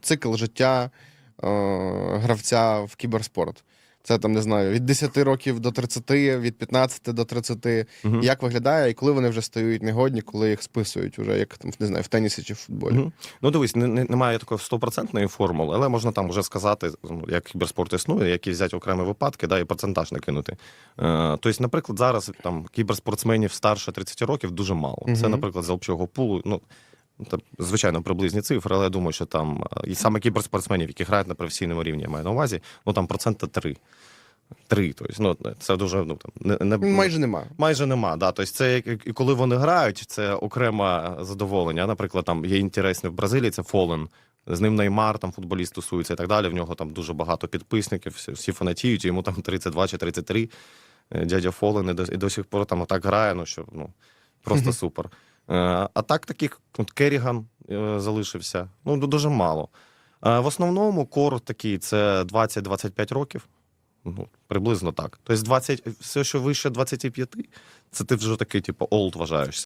цикл життя е, гравця в кіберспорт. Це там не знаю від 10 років до 30, від 15 до 30. Мгм. Як виглядає, і коли вони вже стають негодні, коли їх списують, уже як там не знаю, в тенісі чи в футболі. Мгм. Ну, дивись, не, не, немає такої стопроцентної формули, але можна там вже сказати, ну, як кіберспорт існує, які взяти окремі випадки, да, і процентаж накинути. Е, тобто, наприклад, зараз там кіберспортсменів старше 30 років дуже мало. Це, наприклад, з общого пулу. Ну, звичайно, приблизні цифри, але я думаю, що там е, і саме кіберспортсменів, які грають на професійному рівні, я маю на увазі, ну там процента 3. Три, тобто, ну, це дуже ну, там, не, не, Ну, Майже нема. Майже нема. Да. Тобто це і коли вони грають, це окреме задоволення. Наприклад, там є інтересний в Бразилії, це Фолен. З ним Неймар, там футболіст тусується і так далі. В нього там дуже багато підписників, всі, фанатіють, йому там 32 чи 33. Е, Дядя Фолен і до, і до сих пор там отак грає, ну що ну, просто супер. Е, А так таких от Керіган е, залишився. Ну, дуже мало. Е, В основному кор такий це 20-25 років. Ну, приблизно так. Тобто 20, все, що вище 25, це ти вже такий, типу, олд вважаєшся.